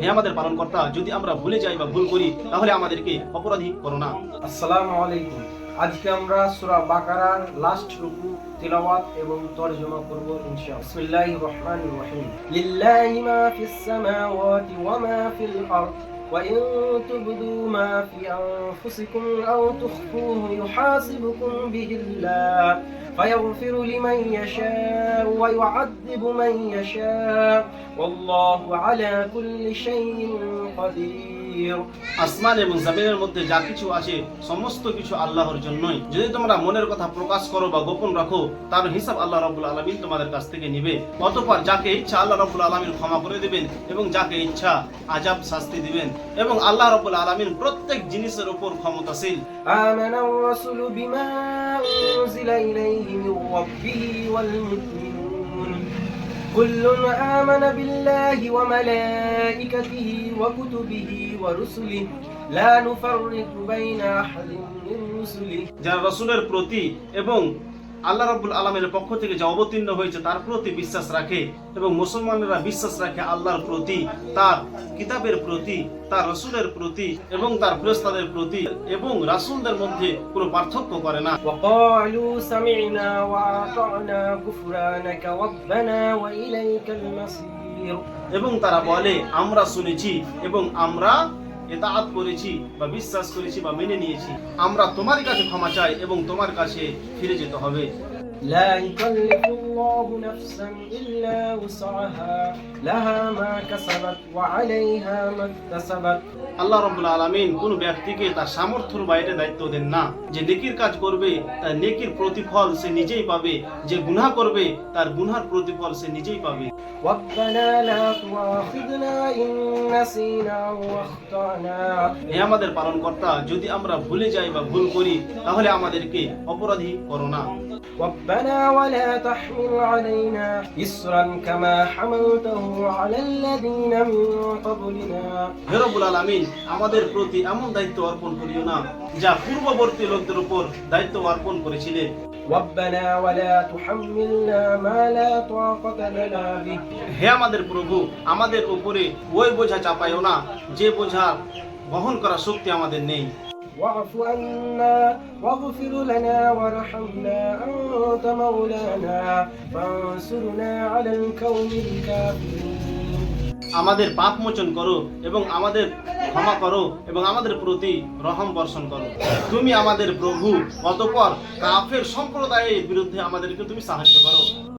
হে আমাদের পালন কর্তা যদি আমরা ভুলে যাই বা ভুল করি তাহলে আমাদেরকে অপরাধী করো না আসসালামু আলাইকুম আজকে আমরা সূরা বাকারার লাস্ট রুকু তিলাওয়াত এবং তরজমা করব ইনশাআল্লাহ বিসমিল্লাহির রহমানির রহিম লিল্লাহি মা ফিস সামাওয়াতি ওয়া মা ফিল আরদ وإن تبدوا ما في أنفسكم أو تخفوه يحاسبكم به الله فيغفر لمن يشاء ويعذب من يشاء والله على كل شيء قدير আসমান এবং জমিনের মধ্যে যা কিছু আছে সমস্ত কিছু আল্লাহর জন্যই যদি তোমরা মনের কথা প্রকাশ করো বা গোপন রাখো তার হিসাব আল্লাহ রাব্বুল আলামিন তোমাদের কাছ থেকে নিবে অতঃপর যাকে ইচ্ছা আল্লাহ রাব্বুল আলামিন ক্ষমা করে দিবেন এবং যাকে ইচ্ছা আজাব শাস্তি দিবেন এবং আল্লাহ রাব্বুল আলামিন প্রত্যেক জিনিসের উপর ক্ষমতাশীল آمن الرسول بما أنزل إليه من ربه والمؤمنون كل آمن بالله وملائكته وكتبه ورسله لا نفرق بين أحد من رسله যারা রসুলের প্রতি এবং আল্লাহ রাবুল আলমের পক্ষ থেকে যা অবতীর্ণ হয়েছে তার প্রতি বিশ্বাস রাখে এবং মুসলমানেরা বিশ্বাস রাখে আল্লাহর প্রতি তার কিতাবের প্রতি তার রসুলের প্রতি এবং তার ফেরেস্তাদের প্রতি এবং রাসুলদের মধ্যে কোনো পার্থক্য করে না। এবং তারা বলে আমরা শুনেছি এবং আমরা এতাহাত করেছি বা বিশ্বাস করেছি বা মেনে নিয়েছি, আমরা তোমার কাছে ক্ষমা চাই এবং তোমার কাছে ফিরে যেতে হবে। الله نفسا إلا وسعها لها ما كسبت وعليها ما اكتسبت আল্লাহ রব্বুল আলমিন কোন ব্যক্তিকে তার সামর্থ্যের বাইরে দায়িত্ব দেন না যে নেকির কাজ করবে তার নেকির প্রতিফল সে নিজেই পাবে যে গুনাহ করবে তার গুনহার প্রতিফল সে নিজেই পাবে ربنا لا تؤاخذنا إن نسينا واخطأنا হে আমাদের পালন কর্তা যদি আমরা ভুলে যাই বা ভুল করি তাহলে আমাদেরকে অপরাধী করো না ربنا ولا تحمل علينا إسرا كما حملته على الذين من قبلنا হে রব্বুল আলমিন আমাদের প্রতি এমন দায়িত্ব অর্পণ করিও না যা পূর্ববর্তী লোকদের উপর দায়িত্ব অর্পণ করেছিলেন ربنا ولا تحملنا ما لا طاقة لنا به হে আমাদের প্রভু আমাদের উপরে ওই বোঝা চাপাইও না যে বোঝা বহন করার শক্তি আমাদের নেই واعف عنا واغفر لنا وارحمنا أنت مولانا فانصرنا على القوم الكافرين আমাদের পাপ মোচন করো এবং আমাদের ক্ষমা করো এবং আমাদের প্রতি রহম বর্ষণ করো তুমি আমাদের প্রভু অতঃপর কাফের সম্প্রদায়ের বিরুদ্ধে আমাদেরকে তুমি সাহায্য করো